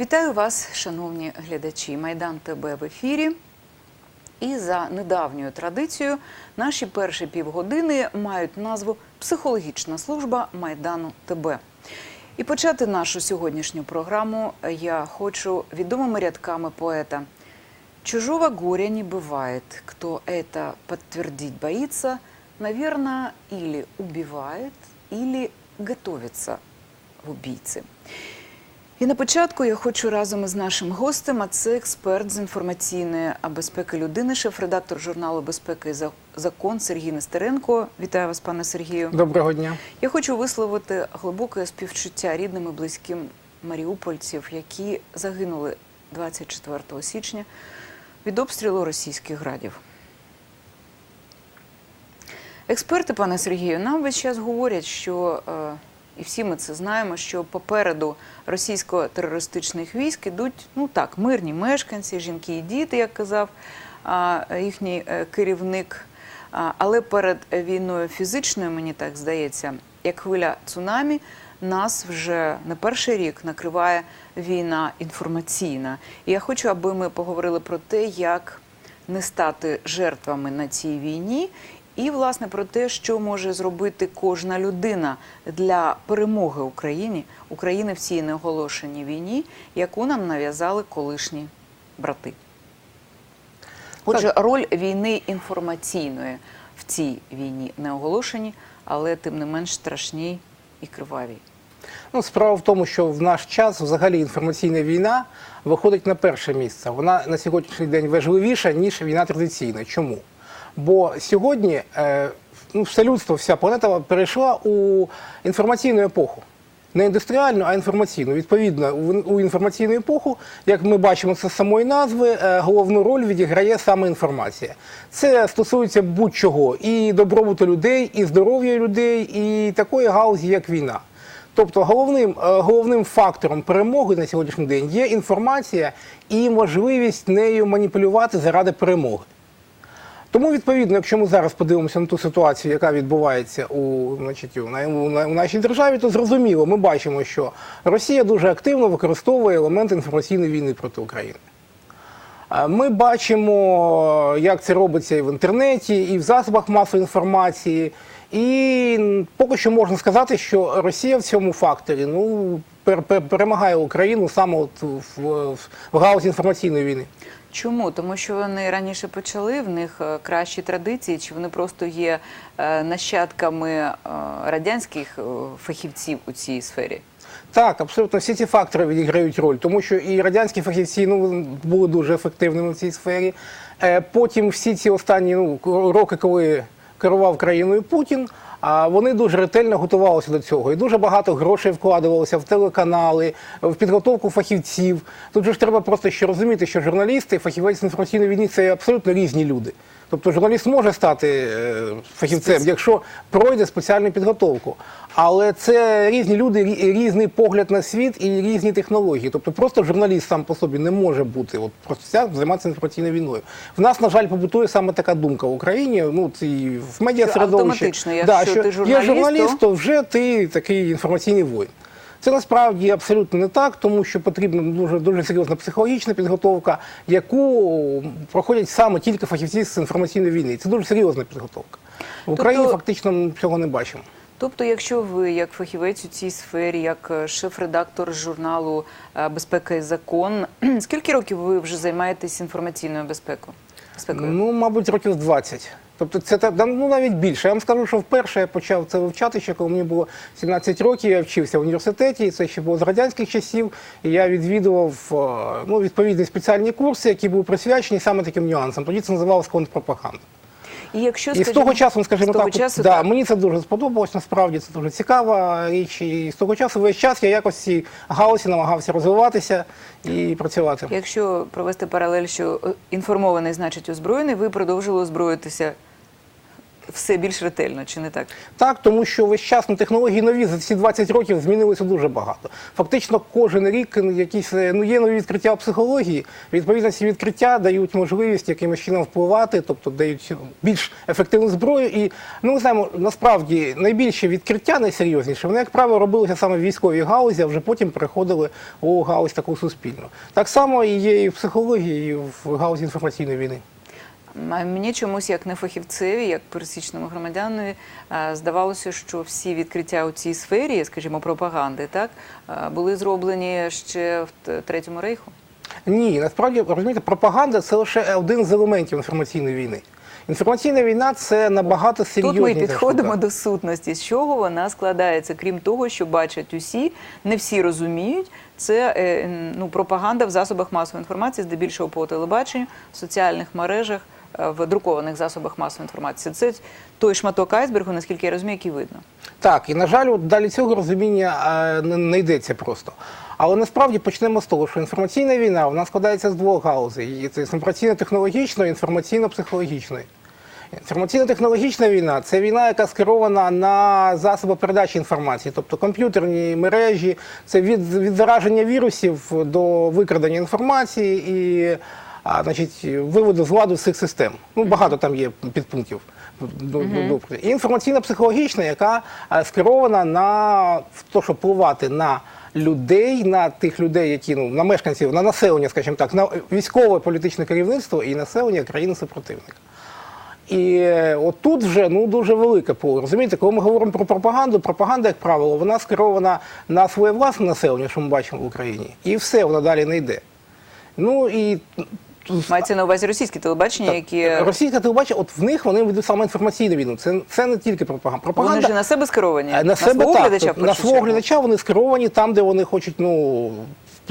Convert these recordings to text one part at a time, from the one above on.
Вітаю вас, шановні глядачі. Майдан ТБ в ефірі. І за недавньою традицією наші перші півгодини мають назву Психологічна служба Майдану ТБ. І почати нашу сьогоднішню програму я хочу відомими рядками поета. Чужого горя не бывает. Кто это подтвердить боится, наверное, или убивает, или готовится в убійці. І на початку я хочу разом із нашим гостем, а це експерт з інформаційної безпеки людини, шеф-редактор журналу Безпека і закон Сергій Нестеренко. Вітаю вас, пане Сергію. Доброго дня. Я хочу висловити глибоке співчуття рідним і близьким маріупольців, які загинули 24 січня від обстрілу російських градів. Експерти, пане Сергію, нам весь час говорять, що е, і всі ми це знаємо, що попереду російсько-терористичних військ ідуть ну так, мирні мешканці, жінки і діти, як казав їхній е, керівник. Але перед війною фізичною, мені так здається, як хвиля цунамі, нас вже не перший рік накриває війна інформаційна. І я хочу, аби ми поговорили про те, як не стати жертвами на цій війні, і власне про те, що може зробити кожна людина для перемоги Україні, України в цій неоголошеній війні, яку нам нав'язали колишні брати. Отже, роль війни інформаційної в цій війні не оголошені, але тим не менш страшній і кривавій. Ну, справа в тому, що в наш час взагалі інформаційна війна виходить на перше місце. Вона на сьогоднішній день важливіша, ніж війна традиційна. Чому? Бо сьогодні е, ну, все людство, вся планета перейшла у інформаційну епоху. Не індустріальну, а інформаційну. Відповідно, у, інформаційну епоху, як ми бачимо це з самої назви, е, головну роль відіграє саме інформація. Це стосується будь-чого і добробуту людей, і здоров'я людей, і такої галузі, як війна. Тобто головним, е, головним фактором перемоги на сьогоднішній день є інформація і можливість нею маніпулювати заради перемоги. Тому, відповідно, якщо ми зараз подивимося на ту ситуацію, яка відбувається у, значить, у, у, на- у нашій державі, то зрозуміло, ми бачимо, що Росія дуже активно використовує елементи інформаційної війни проти України. Ми бачимо, як це робиться і в інтернеті, і в засобах масової інформації. І поки що можна сказати, що Росія в цьому факторі ну, пер- пер- перемагає Україну саме от в, в галузі інформаційної війни. Чому? Тому що вони раніше почали, в них е, кращі традиції, чи вони просто є е, нащадками е, радянських фахівців у цій сфері? Так, абсолютно всі ці фактори відіграють роль, тому що і радянські фахівці ну, були дуже ефективними в цій сфері. Потім всі ці останні ну, роки, коли керував країною Путін, а вони дуже ретельно готувалися до цього. І дуже багато грошей вкладувалося в телеканали, в підготовку фахівців. Тут же ж треба просто ще розуміти, що журналісти фахівець інформаційної війни це абсолютно різні люди. Тобто журналіст може стати е, фахівцем, якщо пройде спеціальну підготовку. Але це різні люди, різний погляд на світ і різні технології. Тобто просто журналіст сам по собі не може бути, от просто ця займатися інформаційною війною. В нас, на жаль, побутує саме така думка в Україні. Ну це і в медіасередовищі. автоматично, якщо ти є журналіст, журналіст, то- то вже ти такий інформаційний воїн. Це насправді абсолютно не так, тому що потрібна дуже дуже серйозна психологічна підготовка, яку проходять саме тільки фахівці з інформаційної війни. Це дуже серйозна підготовка. В Україні Тобто- фактично ми цього не бачимо. Тобто, якщо ви, як фахівець у цій сфері, як е, шеф-редактор журналу е, Безпека і закон, скільки років ви вже займаєтесь інформаційною безпекою? безпекою? Ну, мабуть, років з 20. Тобто це ну, навіть більше. Я вам скажу, що вперше я почав це вивчати, ще коли мені було 17 років, я вчився в університеті, і це ще було з радянських часів. І я відвідував е, ну, відповідні спеціальні курси, які були присвячені саме таким нюансам. Тоді це називалось контрпропаганда. І якщо І з того часу, скажімо з того так, от, часу, да, так. мені це дуже сподобалось. Насправді це дуже цікава річ. І з того часу весь час я якось цій галузі намагався розвиватися і працювати. Якщо провести паралель, що е, інформований значить озброєний, ви продовжили озброїтися все більш ретельно, чи не так? Так, тому що весь час ну, технології нові за ці 20 років змінилося дуже багато. Фактично, кожен рік якісь е, ну є нові відкриття в психології. Відповідно, ці відкриття дають можливість якимось чином впливати, тобто дають більш ефективну зброю. І ну ми знаємо, насправді найбільші відкриття, найсерйозніше, вони, як правило, робилися саме в військовій галузі, а вже потім переходили у галузь таку суспільну. Так само і є і в психології, і в галузі інформаційної війни. Мені чомусь, як не фахівцеві, як пересічному громадянинові, е, здавалося, що всі відкриття у цій сфері, скажімо, пропаганди, так е, були зроблені ще в третьому рейху. Ні, насправді розумієте, пропаганда це лише один з елементів інформаційної війни. Інформаційна війна це набагато Тут ми підходимо до сутності, з чого вона складається, крім того, що бачать усі, не всі розуміють. Це е, ну, пропаганда в засобах масової інформації, здебільшого по телебаченню, в соціальних мережах, в друкованих засобах масової інформації. Це той шматок айсбергу, наскільки я розумію, який видно. Так, і на жаль, от далі цього розуміння е, не, йдеться просто. Але насправді почнемо з того, що інформаційна війна вона складається з двох галузей: це інформаційно-технологічної і інформаційно-психологічної. Інформаційно-технологічна війна це війна, яка скерована на засоби передачі інформації, тобто комп'ютерні мережі, це від, від зараження вірусів до викрадення інформації і а, значить, виводу з ладу цих систем. Ну, багато там є підпунктів. до- І інформаційно-психологічна, яка е, скерована на те, щоб впливати на людей, на тих людей, які ну на мешканців, на населення, скажімо так, на військове політичне керівництво і населення країни супротивника. І е, отут вже ну дуже велике поле. Розумієте, коли ми говоримо про пропаганду, пропаганда, як правило, вона скерована на своє власне населення, що ми бачимо в Україні, і все, вона далі не йде. Ну і Мається на увазі російське телебачення, які російське телебачення, от в них вони ведуть саме інформаційну війну. Це, це не тільки пропаганда. пропаганда вони ж на себе скеровані, на, На себе так. глядача, на свого глядача вони скеровані там, де вони хочуть, ну.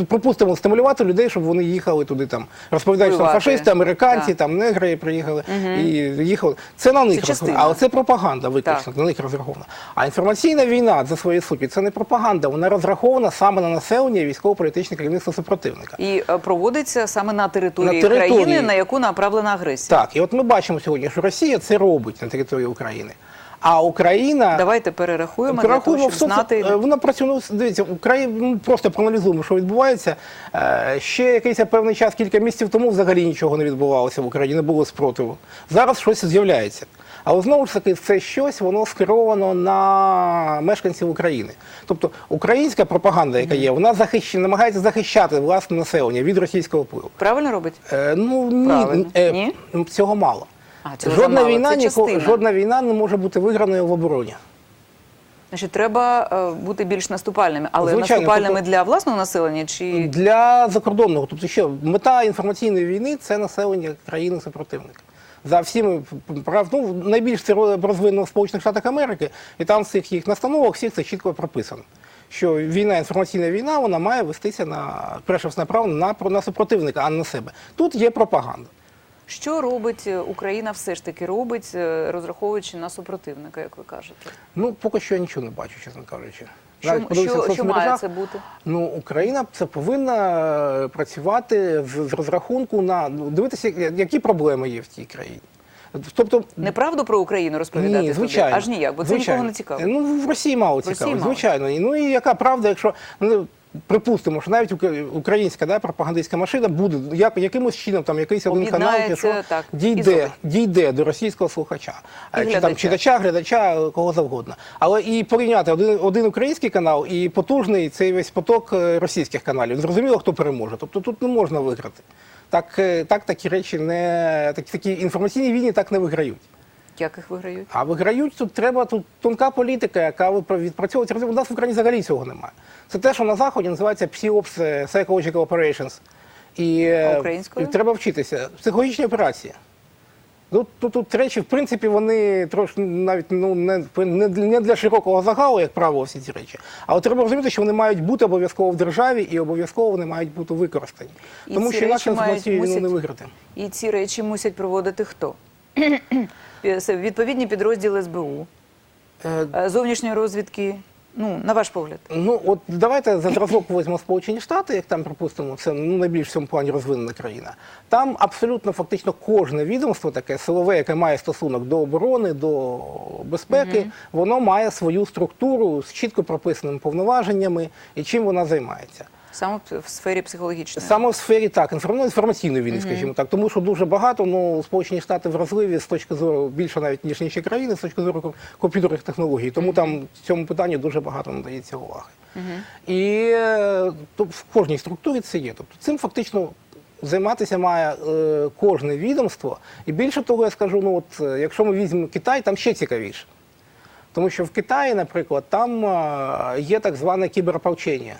Припустимо, стимулювати людей, щоб вони їхали туди, там розповідають, що там фашисти, американці, Так. там негри приїхали і їхали. Це на них розраховано. але це пропаганда виключно на них розрахована. А інформаційна війна за своєю суті це не пропаганда, вона розрахована саме на населення військово-політичне керівництво супротивника. І е, проводиться саме на території, На території. країни, на яку направлена агресія. Так, і от ми бачимо сьогодні, що Росія це робить на території України. А Україна Давайте перерахуємо, Перерахуємо для того, щоб знати. Е, Вона працює, ну, дивіться, Україна, ну, просто проаналізуємо, що відбувається. Е, Ще якийсь певний час, кілька місяців тому взагалі нічого не відбувалося в Україні, не було спротиву. Зараз щось з'являється. Але знову ж таки, це щось, воно скеровано на мешканців України. Тобто українська пропаганда, яка є, вона захищає, намагається захищати власне населення від російського впливу. Правильно робить? Е, ну ні, Правильно. е, Ні? цього мало. А, цього жодна, замало. війна, Це ніко- частина. жодна війна не може бути виграною в обороні. Значить, треба е, бути більш наступальними, але Звичайно, наступальними тобто- для власного населення чи Для закордонного, тобто що мета інформаційної війни це населення країни супротивника. За всіми прав, ну, найбільш це розвинено в Сполучених Штатах Америки, і там в цих їх настановах всіх це чітко прописано. Що війна, інформаційна війна, вона має вестися на перше направлено на, про- на супротивника, а не на себе. Тут є пропаганда. Що робить е, Україна все ж таки робить, е, розраховуючи на супротивника, як ви кажете? Ну, поки що я нічого не бачу, чесно кажучи. Що, Навіть подивився що, що має це бути? Ну, Україна це повинна е, працювати з, з розрахунку на ну, дивитися, які проблеми є в цій країні. Тобто, Неправду про Україну розповідати ні, звичайно. аж ніяк, бо це звичайно. нікого не цікаво. Ну, в Росії мало цікаво, мало. звичайно. І, Ну і яка правда, якщо ну, припустимо, що навіть українська да, пропагандистська машина буде як, якимось чином, там якийсь один канал, що, так, дійде, дійде до російського слухача, І Е, чи там читача, глядача, кого завгодно. Але і порівняти один, один український канал і потужний цей весь поток е, російських каналів. Зрозуміло, хто переможе. Тобто тут не можна виграти. Так, е, так такі речі не такі, такі інформаційні війни так не виграють. Як їх виграють? А виграють тут треба тут тонка політика, яка відпрацьовується. У нас в Україні взагалі цього немає. Це те, що на заході називається PSYOPS, е, Psychological Operations. І, е, українською? і треба вчитися. Психологічні операції. Ну, тут, тут речі, в принципі, вони трошки навіть ну, не, не, не для широкого загалу, як правило, всі ці речі. Але треба розуміти, що вони мають бути обов'язково в державі і обов'язково вони мають бути використані. І Тому що інакше інформаційну війну мусять- не виграти. І ці речі мусять проводити хто? Це Відповідні підрозділи СБУ, Е, е, зовнішньої розвідки Ну, на ваш погляд. Ну, от давайте за зразок візьмемо Сполучені Штати, як там, припустимо, це ну, найбільш в цьому плані розвинена країна. Там абсолютно фактично кожне відомство, таке силове, яке має стосунок до оборони, до безпеки, воно має свою структуру з чітко прописаними повноваженнями і чим вона займається. Саме в сфері психологічної. Саме в сфері так, інформаційно інформаційної війни, скажімо так, тому що дуже багато, ну, Сполучені Штати вразливі з точки зору більше навіть ніж інші країни, з точки зору комп'ютерних технологій. Тому там в цьому питанні дуже багато надається уваги. І е, то в кожній структурі це є. Тобто цим фактично. Займатися має е, кожне відомство, і більше того, я скажу, ну от якщо ми візьмемо Китай, там ще цікавіше. Тому що в Китаї, наприклад, там е, є так зване кіберополчення.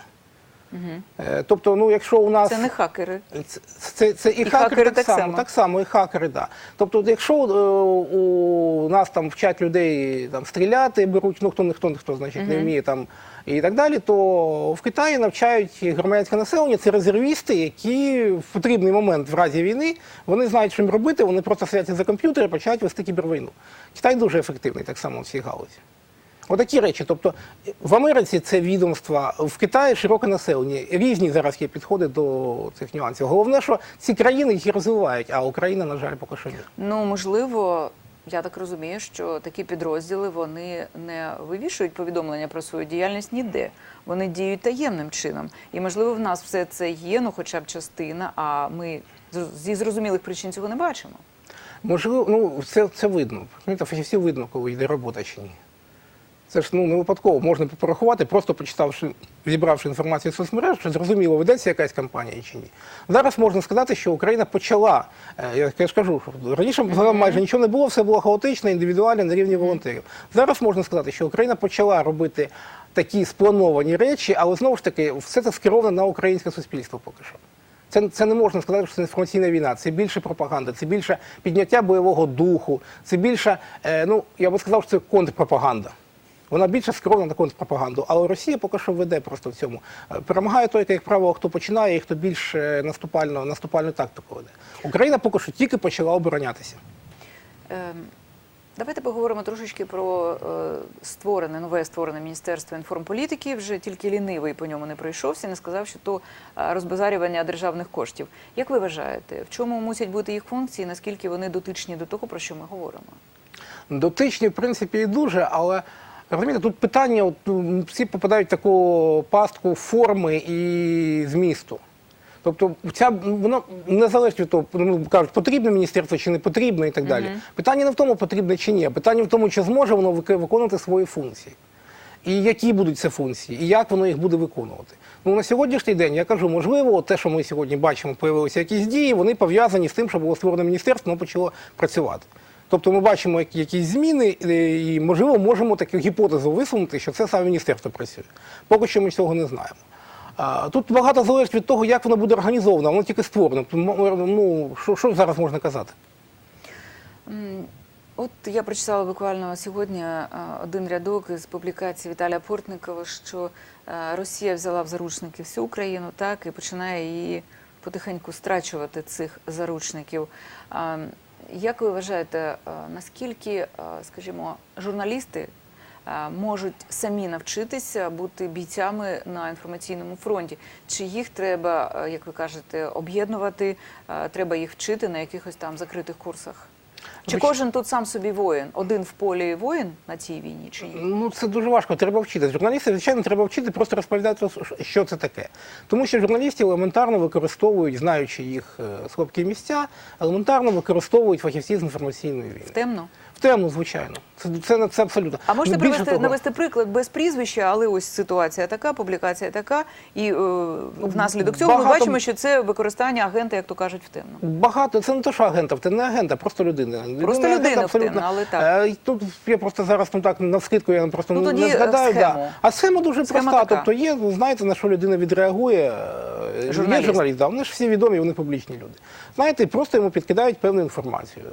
Е, Тобто, ну якщо у нас Це не хакери. це, це, це і, І хакери, хакери так, так само, само. так само, і хакери, да. Тобто, якщо е, у нас там вчать людей там стріляти, беруть, ну хто ніхто ніхто значить не вміє там і так далі, то в Китаї навчають громадянське населення. Це резервісти, які в потрібний момент в разі війни вони знають, що їм робити, вони просто сидять за комп'ютер і починають вести кібервійну. Китай дуже ефективний так само в цій галузі. Отакі речі. Тобто в Америці це відомства, в Китаї широке населення. Різні зараз є підходи до цих нюансів. Головне, що ці країни їх розвивають, а Україна, на жаль, поки що ні. Ну, можливо, я так розумію, що такі підрозділи вони не вивішують повідомлення про свою діяльність ніде. Вони діють таємним чином. І можливо, в нас все це є, ну хоча б частина, а ми зі зрозумілих причин цього не бачимо. Можливо, ну це, це видно. Розумієте, фахівці видно, коли йде робота чи ні. Це ж ну не випадково можна порахувати, просто почитавши, зібравши інформацію з соцмереж, що зрозуміло, ведеться якась кампанія чи ні. Зараз можна сказати, що Україна почала. е, Я, я ж кажу, що раніше майже нічого не було, все було хаотично, індивідуально на рівні волонтерів. Зараз можна сказати, що Україна почала робити такі сплановані речі, але знову ж таки, все це скеровано на українське суспільство поки що. Це, це не можна сказати, що це інформаційна війна, це більше пропаганда, це більше підняття бойового духу, це більше, е, ну я би сказав, що це контрпропаганда. Вона більше скерована на контрпропаганду, але Росія поки що веде просто в цьому. Е, Перемагає той, як правило, хто починає і хто більш е, наступально, наступальну тактику веде. Україна поки що тільки почала оборонятися. Ем, Давайте поговоримо трошечки про е, створене, нове створене Міністерство інформполітики. Вже тільки лінивий по ньому не пройшовся, не сказав, що то розбазарювання державних коштів. Як ви вважаєте, в чому мусять бути їх функції, наскільки вони дотичні до того, про що ми говоримо? Дотичні, в принципі, і дуже, але розумієте, тут питання, от, ну, всі попадають в таку пастку форми і змісту. Тобто, ця воно не залежить від того, ну, кажуть, потрібне міністерство чи не потрібно і так далі. Питання не в тому, потрібне чи ні, питання в тому, чи зможе воно виконувати свої функції. І які будуть це функції, і як воно їх буде виконувати. Ну на сьогоднішній день я кажу, можливо, те, що ми сьогодні бачимо, появилися якісь дії, вони пов'язані з тим, що було створено міністерство, воно почало працювати. Тобто ми бачимо якісь зміни, е, і можливо можемо таку гіпотезу висунути, що це саме міністерство працює. Поки що ми цього не знаємо. Тут багато залежить від того, як воно буде організовано, воно тільки створено. Ну що, що зараз можна казати? От я прочитала буквально сьогодні е, один рядок із публікації Віталія Портникова, що е, Росія взяла в заручники всю Україну, так і починає її потихеньку страчувати цих заручників. Як ви вважаєте, е, наскільки, е, скажімо, журналісти е, можуть самі навчитися бути бійцями на інформаційному фронті? Чи їх треба, як ви кажете, об'єднувати? Треба їх вчити на якихось там закритих курсах? Чи кожен тут сам собі воїн? Один в полі воїн на цій війні чи ні? Ну це дуже важко. Треба вчити. Журналістів, звичайно, треба вчити, просто розповідати, що це таке. Тому що журналістів елементарно використовують, знаючи їх е, слабкі місця, елементарно використовують фахівці з інформаційної війни. Темно. Звичайно. Це, це, це абсолютно. А можете Ну, більше привести того, навести приклад без прізвища, але ось ситуація така, публікація така, і е, внаслідок цього ми бачимо, що це використання агента, як то кажуть, в темно. Багато, це не те, що агента, це не агента, просто людина. Просто агент людина абсолютно. втемна, але так. Е, Тут я просто зараз ну, так на скидку я просто Ну, не- тоді, не згадаю. схему. Да. А схема дуже Схема проста. така. Тобто є, знаєте, на що людина відреагує. е, Є Журналіст. журналіст, да, вони ж всі відомі, вони публічні люди. Знаєте, просто йому підкидають певну інформацію.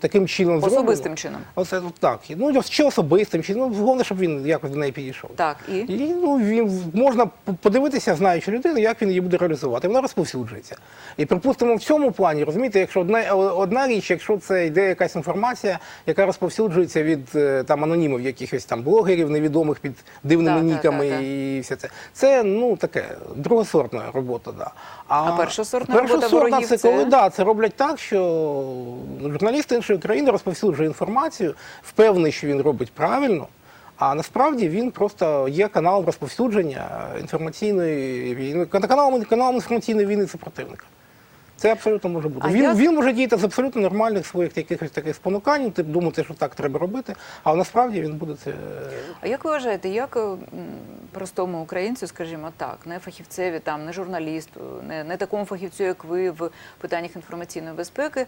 Таким чином зроблено. Особистим чином. Оце так. Ну, чи особистим чином, ну, головне, щоб він якось до неї підійшов. Так, і І ну, він можна подивитися, знаючи людину, як він її буде реалізувати. Вона розповсюджується. І припустимо, в цьому плані, розумієте, якщо одна, одна річ, якщо це йде якась інформація, яка розповсюджується від е, там анонімів, якихось там блогерів, невідомих під дивними Так, ніками так, так. і все це. Це ну таке другосортна робота, да. А першосортна робота першосортна ворогів це це? коли да, це роблять так, що журналіст іншої країни розповсюджує інформацію, впевнений, що він робить правильно. А насправді він просто є каналом розповсюдження інформаційної війни, каналом, каналом інформаційної війни супротивника. Це абсолютно може бути. А він, як- він може діяти з абсолютно нормальних своїх якихось таких спонукань, ти думати, що так треба робити, а насправді він буде це. А як ви вважаєте, як простому українцю, скажімо так, не фахівцеві, там не журналісту, не, не такому фахівцю, як ви в питаннях інформаційної безпеки,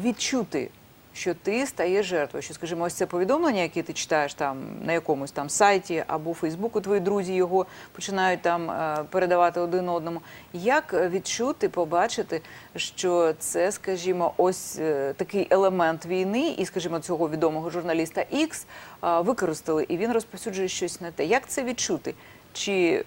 відчути, що ти стаєш жертвою? Що, скажімо, ось це повідомлення, яке ти читаєш там на якомусь там сайті або Фейсбуку, твої друзі його починають там е, передавати один одному. Як е, відчути, побачити, що це, скажімо, ось е, такий елемент війни, і, скажімо, цього відомого журналіста X використали, і він розповсюджує щось не те. Як це відчути? Чи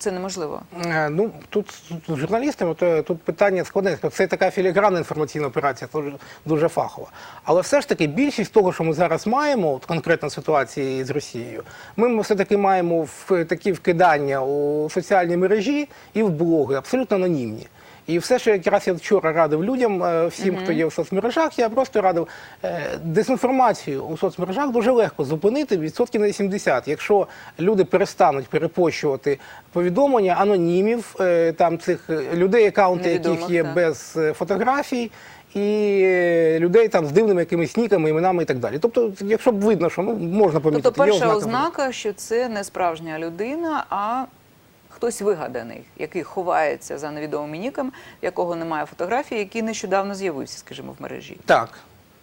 це неможливо? Е, Ну тут, з журналістами то тут питання складне. Це така філігранна інформаційна операція, дуже, дуже фахова. Але все ж таки більшість того, що ми зараз маємо, от конкретно ситуації з Росією, ми все таки маємо в такі вкидання у соціальні мережі і в блоги, абсолютно анонімні. І все, що якраз я вчора радив людям, е, всім, хто є в соцмережах, я просто радив е, дезінформацію у соцмережах дуже легко зупинити відсотків на 70. Якщо люди перестануть перепощувати повідомлення анонімів, е, там цих людей, акаунти яких є так. без фотографій. І людей там з дивними якимись ніками, іменами і так далі. Тобто, якщо б видно, що ну можна помітити, Тобто, перша ознака, що це не справжня людина, а хтось вигаданий, який ховається за невідомим ніком, якого немає фотографії, який нещодавно з'явився, скажімо, в мережі. Так.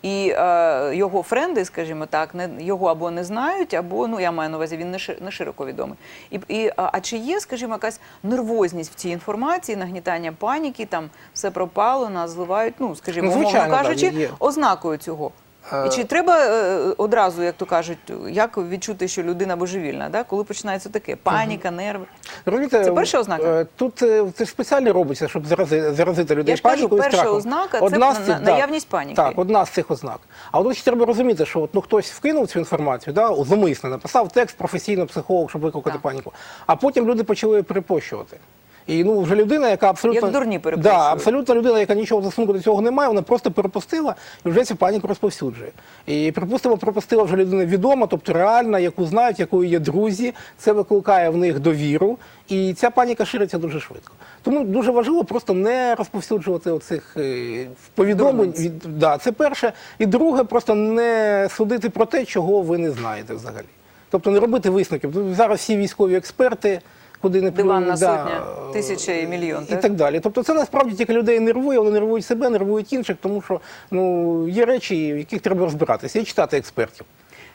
І е, його френди, скажімо так, не його або не знають, або ну я маю на увазі, він не, ши- не широко відомий. І, і а, а чи є, скажімо, якась нервозність в цій інформації, нагнітання паніки, там все пропало, нас зливають, ну скажімо, Ну, умовно звичайно, кажучи, є. ознакою цього. Е, І чи треба е, одразу, як то кажуть, як відчути, що людина божевільна, да? коли починається таке паніка, нерви? Розумієте, Це перша ознака? е, Тут е, це спеціально робиться, щоб зарази, заразити людей Я ж кажу, панікою перша страхом. ознака це цих- наявність паніки. Так, одна з цих ознак. А от ще треба розуміти, що от, ну, хтось вкинув цю інформацію, да, зумисно написав текст професійно психолог, щоб викликати Так. паніку. А потім люди почали перепощувати. І ну вже людина, яка абсолютно Як дурні да, абсолютно людина, яка нічого стосунку до цього не має, вона просто перепустила і вже цю паніку розповсюджує. І припустимо, пропустила вже людина відома, тобто реальна, яку знають, якою є друзі. Це викликає в них довіру, і ця паніка шириться дуже швидко. Тому дуже важливо просто не розповсюджувати оцих е, повідомлень. Від, да, це перше. І друге, просто не судити про те, чого ви не знаєте взагалі. Тобто не робити висновків. Зараз всі військові експерти. Куди не Диванна да, сотня, тисяча і мільйон, І так? так далі. Тобто це насправді тільки людей нервує, вони нервують себе, нервують інших, тому що ну, є речі, в яких треба розбиратися і читати експертів.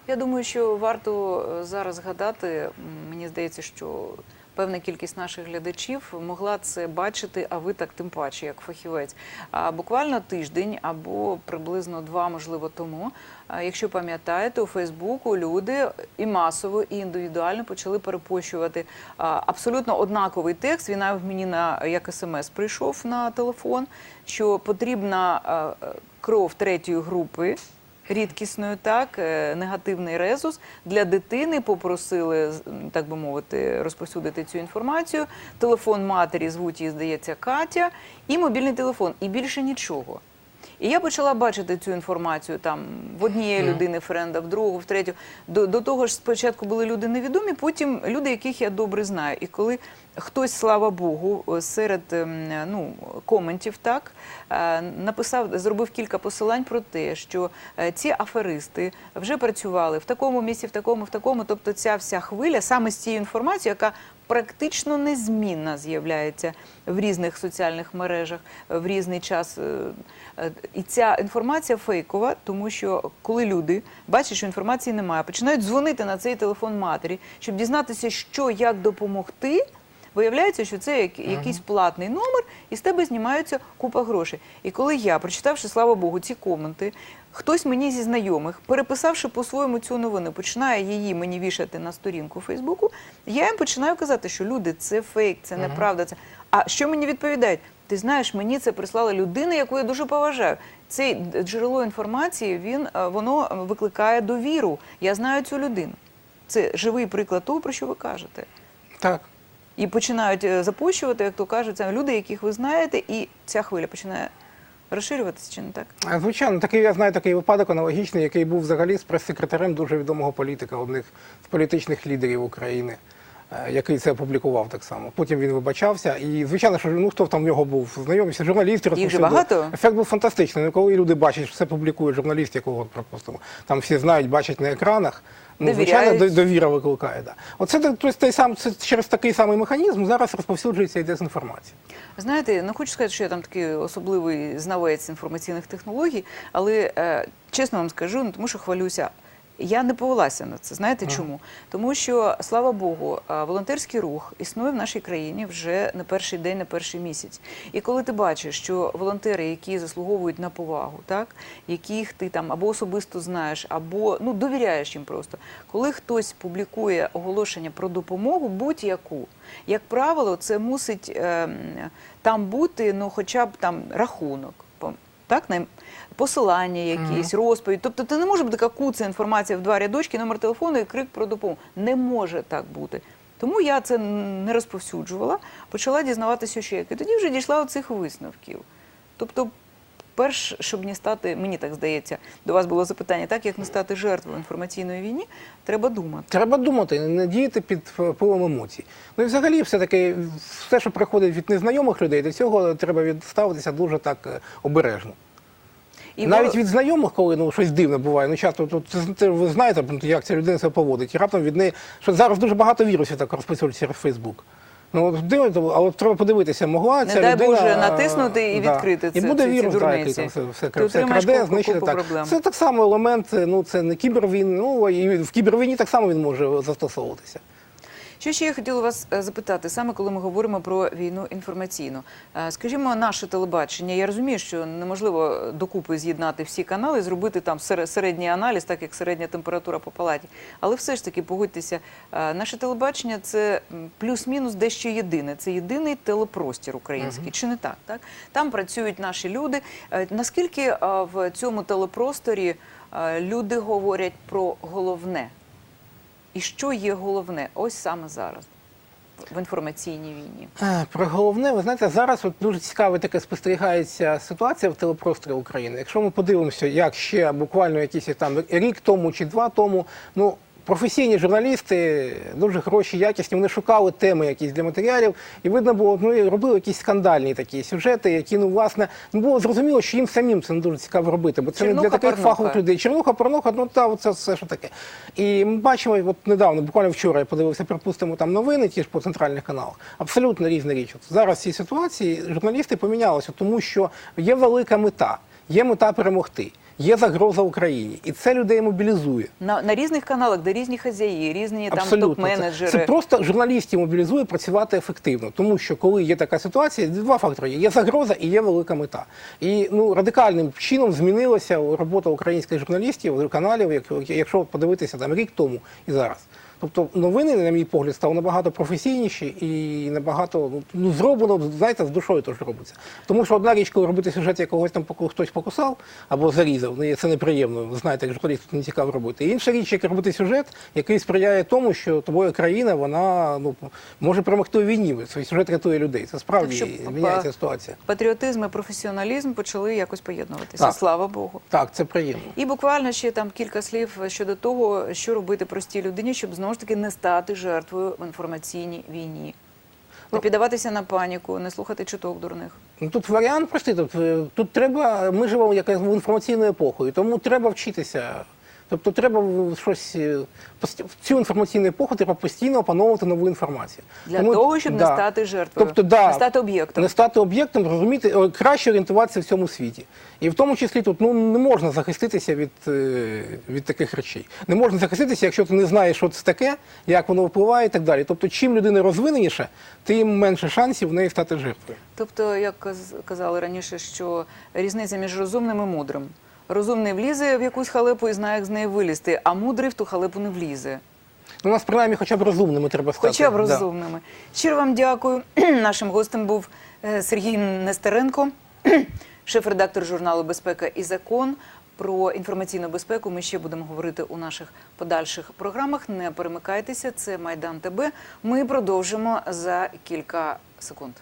Я думаю, що варто е, зараз згадати. Мені здається, що певна кількість наших глядачів могла це бачити, а ви так тим паче, як фахівець. А буквально тиждень або приблизно два, можливо, тому. Якщо пам'ятаєте, у Фейсбуку люди і масово, і індивідуально почали перепощувати абсолютно однаковий текст. Він мені на як смс прийшов на телефон, що потрібна кров третьої групи рідкісною, так, е, негативний резус для дитини попросили, так би мовити, розповсюдити цю інформацію. Телефон матері звуть її, здається, Катя, і мобільний телефон, і більше нічого. І я почала бачити цю інформацію там в однієї людини френда, в другого, в третього. До, до того ж, спочатку були люди невідомі, потім люди, яких я добре знаю. І коли хтось, слава Богу, е, серед ем, ну, коментів так е, написав, зробив кілька посилань про те, що е, ці аферисти вже працювали в такому місці, в такому, в такому. Тобто, ця вся хвиля саме з цією інформацією, яка практично незмінна з'являється в різних соціальних мережах в різний час. І ця інформація фейкова, тому що коли люди бачать, що інформації немає, починають дзвонити на цей телефон матері, щоб дізнатися, що як допомогти. Виявляється, що це як- якийсь платний номер, і з тебе знімаються купа грошей. І коли я, прочитавши, слава Богу, ці коменти, хтось мені зі знайомих, переписавши по-своєму цю новину, починає її мені вішати на сторінку Фейсбуку, я їм починаю казати, що люди, це фейк, це неправда. Це... А що мені відповідають? Ти знаєш, мені це прислала людина, яку я дуже поважаю. Це джерело інформації, він е, воно викликає довіру. Я знаю цю людину. Це живий приклад того, про що ви кажете. Так. І починають е, запущувати, як то кажуть, це люди, яких ви знаєте, і ця хвиля починає розширюватися, чи не так? Звичайно, такий я знаю такий випадок аналогічний, який був взагалі з прес-секретарем дуже відомого політика, одних з політичних лідерів України, е, який це опублікував так само. Потім він вибачався. І звичайно, що ну хто там в нього був знайомився, журналісти Їх багато? Ефект був фантастичний. Ну, коли люди бачать, що це публікує журналіст, якого припустимо, там всі знають, бачать на екранах. Ну, звичайно, довіра викликає. Да. Оце тобто, той сам це через такий самий механізм зараз розповсюджується і дезінформація. Знаєте, не хочу сказати, що я там такий особливий знавець інформаційних технологій, але е, чесно вам скажу, ну тому що хвалюся. Я не повелася на це. Знаєте чому? Тому що, слава Богу, волонтерський рух існує в нашій країні вже не перший день, не перший місяць. І коли ти бачиш, що волонтери, які заслуговують на повагу, так яких ти там або особисто знаєш, або ну довіряєш їм просто, коли хтось публікує оголошення про допомогу, будь-яку, як правило, це мусить е, там бути, ну, хоча б там рахунок. Так, посилання якісь, розповідь. Тобто це не може бути така куца інформація в два рядочки, номер телефону і крик про допомогу. Не може так бути. Тому я це не розповсюджувала, почала дізнаватися ще як. І тоді вже дійшла до цих висновків. Тобто, перш, щоб не стати, мені так здається, до вас було запитання, так як не стати жертвою інформаційної війни, треба думати. Треба думати, не діяти під впливом емоцій. Ну і взагалі, все таки, все, що приходить від незнайомих людей, до цього треба відставитися дуже так е, обережно. І Навіть від знайомих, коли ну щось дивне буває, ну часто тут це, це ви знаєте, як ця людина себе поводить. І раптом від неї, що зараз дуже багато вірусів так розписують через Фейсбук. Ну от дивно, але треба подивитися, могла Не ця дай людина Боже натиснути і да, відкрити і буде вірус, да, який там все, все, Ти все краде, знищити так. проблем. Це так само елемент, ну це не кібервійн, ну і в кібервійні так само він може застосовуватися. Що ще я хотіла вас е, запитати, саме коли ми говоримо про війну інформаційну. Е, Скажімо, наше телебачення. Я розумію, що неможливо докупи з'єднати всі канали, зробити там середній аналіз, так як середня температура по палаті. Але все ж таки, погодьтеся, е, наше телебачення це плюс-мінус дещо єдине. Це єдиний телепростір український, чи не так? Так там працюють наші люди. Е, Наскільки е, в цьому телепросторі е, люди говорять про головне? І що є головне ось саме зараз в інформаційній війні? Е, Про головне, ви знаєте, зараз от дуже цікаво така спостерігається ситуація в телепросторі України. Якщо ми подивимося, як ще буквально якийсь там рік тому чи два тому, ну. Професійні журналісти, дуже хороші, якісні, вони шукали теми якісь для матеріалів, і видно було, ну і робили якісь скандальні такі сюжети, які ну власне ну було зрозуміло, що їм самим це не дуже цікаво робити, бо це не для таких порнуха. фахових людей. Чернуха, порнуха, ну та це все що таке. І ми бачимо, от недавно, буквально вчора я подивився, припустимо, там новини, ті ж по центральних каналах. Абсолютно різна річ. От зараз в цій ситуації журналісти помінялися, тому що є велика мета, є мета перемогти, є загроза Україні, і це людей мобілізує. На, на різних каналах, де різні хазяї, різні там Абсолютно. Це, топ-менеджери. це просто журналістів мобілізує працювати ефективно, тому що коли є така ситуація, два фактори є: є загроза і є велика мета. І ну радикальним чином змінилася робота українських журналістів, каналів, як- якщо подивитися там рік тому і зараз. Тобто новини, на мій погляд, стали набагато професійніші і набагато ну, ну зроблено, знаєте, з душою теж робиться. Тому що одна річ, коли робити сюжет, якогось там хтось покусав або зарізав, ну це неприємно. Ви знаєте, як журналісту не цікаво робити. І інша річ, як робити сюжет, який сприяє тому, що твоя країна вона ну може перемогти у війні. Свій сюжет рятує людей. Це справді Так що, міняється па- ситуація. Патріотизм і професіоналізм почали якось поєднуватися. Так. Слава Богу. Так, це приємно. І буквально ще там кілька слів щодо того, що робити простій людині, щоб знову ж таки не стати жертвою в інформаційній війні. Не Ну, піддаватися на паніку, не слухати чуток дурних. Ну тут варіант простий. Тут, е, тут треба. Ми живемо якась в інформаційну епоху, і тому треба вчитися. Тобто треба в- щось е, в цю інформаційну епоху треба постійно опановувати нову інформацію. Для Тому- того, щоб да. не стати жертвою, Тобто, да, не стати об'єктом. не стати об'єктом, розуміти, краще орієнтуватися в цьому світі. І в тому числі тут ну, не можна захиститися від, е, від таких речей. Не можна захиститися, якщо ти не знаєш, що це таке, як воно впливає і так далі. Тобто, чим людина розвиненіша, тим менше шансів в неї стати жертвою. Тобто, як казали раніше, що різниця між розумним і мудрим. Розумний влізе в якусь халепу і знає, як з неї вилізти, а мудрий в ту халепу не влізе. Ну, у нас принаймні хоча б розумними треба стати. Хоча б Да. розумними. Щиро вам дякую. Нашим гостем був е, Сергій Нестеренко, шеф-редактор журналу Безпека і закон. Про інформаційну безпеку ми ще будемо говорити у наших подальших програмах. Не перемикайтеся, це Майдан ТБ. Ми продовжимо за кілька секунд.